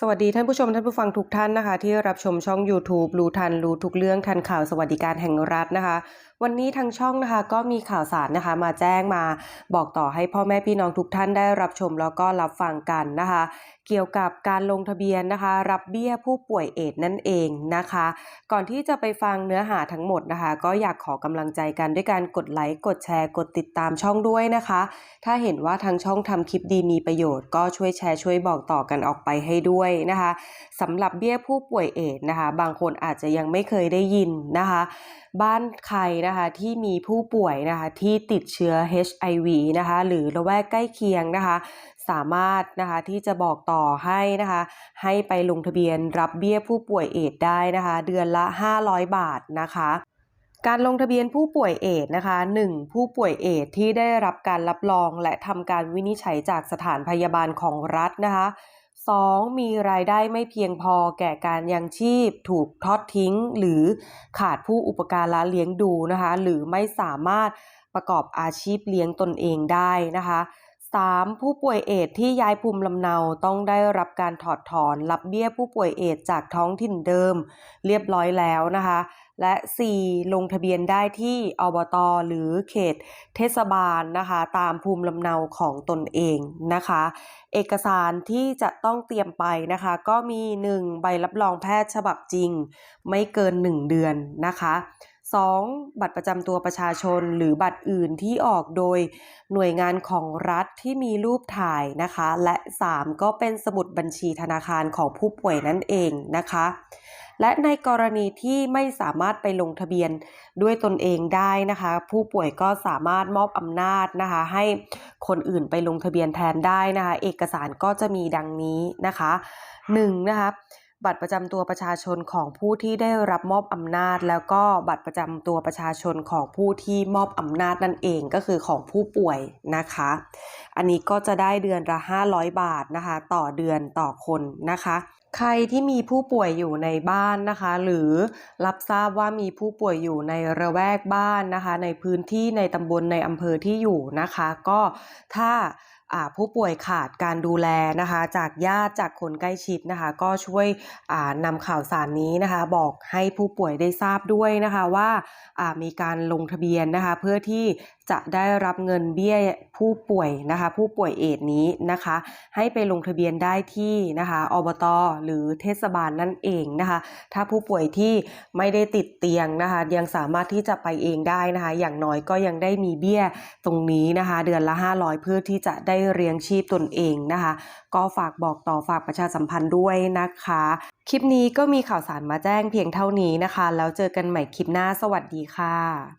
สวัสดีท่านผู้ชมท่านผู้ฟังทุกท่านนะคะ ที่รับชมช่อง YouTube รู้ทันรู้ทุกเรื่องทันข่าวสวัสดิการแห่งรัฐนะคะ วันนี้ทางช่องนะคะก็มีข่าวสารนะคะมาแจ้งมาบอกต่อให้พ่อแม่พี่น้องทุกท่านได้รับชมแล้วก็รับฟังกันนะคะ เกี่ยวกับการลงทะเบียนนะคะ รับเบี้ยผู้ป่วยเอดส์นั่นเองนะคะ ก่อนที่จะไปฟังเนื้อหาทั้งหมดนะคะ ก็อยากขอกำลังใจกันด้วยการกดไลค์กดแชร์ กดติดตามช่องด้วยนะคะ ถ้าเห็นว่าทางช่องทำคลิปดีมีประโยชน์ก็ช่วยแชร์ช่วยบอกต่อกันออกไปให้ด้วยนะคะสำหรับเบี้ยผู้ป่วยเอดส์นะคะ บางคนอาจจะยังไม่เคยได้ยินนะคะ บ้านใครนะคะที่มีผู้ป่วยนะคะที่ติดเชื้อ HIV นะคะหรือระแวกใกล้เคียงนะคะสามารถนะคะที่จะบอกต่อให้นะคะให้ไปลงทะเบียนรับเบี้ยผู้ป่วยเอดส์ได้นะคะเดือนละ 500 บาทนะคะ การลงทะเบียนผู้ป่วยเอดนะคะ 1. ผู้ป่วยเอดที่ได้รับการรับรองและทำการวินิจฉัยจากสถานพยาบาลของรัฐนะคะ 2. มีรายได้ไม่เพียงพอแก่การยังชีพ ถูกทอดทิ้ง หรือขาดผู้อุปการะเลี้ยงดูนะคะ หรือไม่สามารถประกอบอาชีพเลี้ยงตนเองได้นะคะ 3. ผู้ป่วยเอดส์ที่ย้ายภูมิลำเนาต้องได้รับการถอดถอนรับเบี้ยผู้ป่วยเอดส์จากท้องถิ่นเดิม เรียบร้อยแล้วนะคะ และ 4. ลงทะเบียนได้ที่อบตหรือเขตเทศบาลนะคะ ตามภูมิลำเนาของตนเองนะคะ เอกสารที่จะต้องเตรียมไปนะคะ ก็มี 1. ใบรับรองแพทย์ฉบับจริง ไม่เกิน 1 เดือนนะคะ 2. บัตรประจำตัวประชาชนหรือบัตรอื่นที่ออกโดยหน่วยงานของรัฐที่มีรูปถ่ายนะคะ และ 3. ก็เป็นสมุดบัญชีธนาคารของผู้ป่วยนั่นเองนะคะ และในกรณีที่ไม่สามารถไปลงทะเบียนด้วยตนเองได้นะคะ ผู้ป่วยก็สามารถมอบอำนาจนะคะ ให้คนอื่นไปลงทะเบียนแทนได้นะคะ เอกสารก็จะมีดังนี้นะคะ 1. นะคะ บัตรประจำตัวประชาชนของผู้ที่ได้รับมอบอำนาจ แล้วก็บัตรประจำตัวประชาชนของผู้ที่มอบอำนาจนั่นเองก็คือของผู้ป่วยนะคะ อันนี้ก็จะได้เดือนละ 500 บาทนะคะ ต่อเดือนต่อคนนะคะ ใครที่มีผู้ป่วยอยู่ในบ้านนะคะ หรือรับทราบว่ามีผู้ป่วยอยู่ในระแวกบ้านนะคะ ในพื้นที่ในตำบลในอำเภอที่อยู่นะคะ ก็ถ้า ผู้ป่วยขาดการดูแลนะคะ จากญาติจากคนใกล้ชิดนะคะ ก็ช่วยนำข่าวสารนี้นะคะ บอกให้ผู้ป่วยได้ทราบด้วยนะคะว่ามีการลงทะเบียนนะคะ เพื่อที่จะได้รับเงินเบี้ยผู้ป่วยนะคะ ผู้ป่วยเอดนี้นะคะ ให้ไปลงทะเบียนได้ที่นะคะอบตหรือเทศบาลนั่นเองนะคะ ถ้าผู้ป่วยที่ไม่ได้ติดเตียงนะคะ ยังสามารถที่จะไปเองได้นะคะ อย่างน้อยก็ยังได้มีเบี้ยตรงนี้นะคะ เดือนละ 500 เพื่อที่จะได้เลี้ยงชีพตนเองนะคะ ก็ฝากบอกต่อฝากประชาสัมพันธ์ด้วยนะคะ คลิปนี้ก็มีข่าวสารมาแจ้งเพียงเท่านี้นะคะ แล้วเจอกันใหม่คลิปหน้าสวัสดีค่ะ